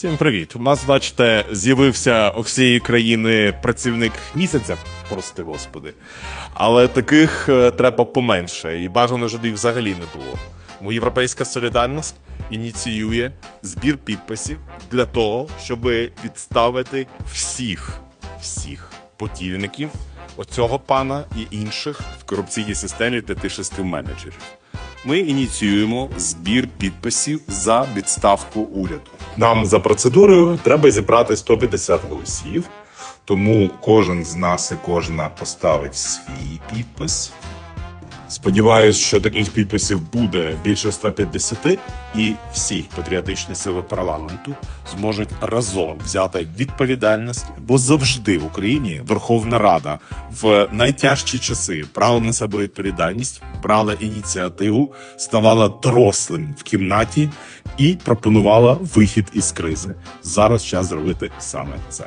Всім привіт. У нас, бачите, з'явився у всієї країни працівник місяця, прости господи. Але таких е, треба поменше, і бажано, щоб їх взагалі не було. Бо Європейська солідарність ініціює збір підписів для того, щоб відставити всіх, всіх подільників оцього пана і інших в корупційній системі 5-6 менеджерів. Ми ініціюємо збір підписів за відставку уряду. Нам за процедурою треба зібрати 150 голосів, тому кожен з нас і кожна поставить свій підпис. Сподіваюсь, що таких підписів буде більше 150, і всі патріотичні сили парламенту зможуть разом взяти відповідальність, бо завжди в Україні Верховна Рада в найтяжчі часи брала на себе відповідальність, брала ініціативу, ставала дорослим в кімнаті і пропонувала вихід із кризи. Зараз час зробити саме це.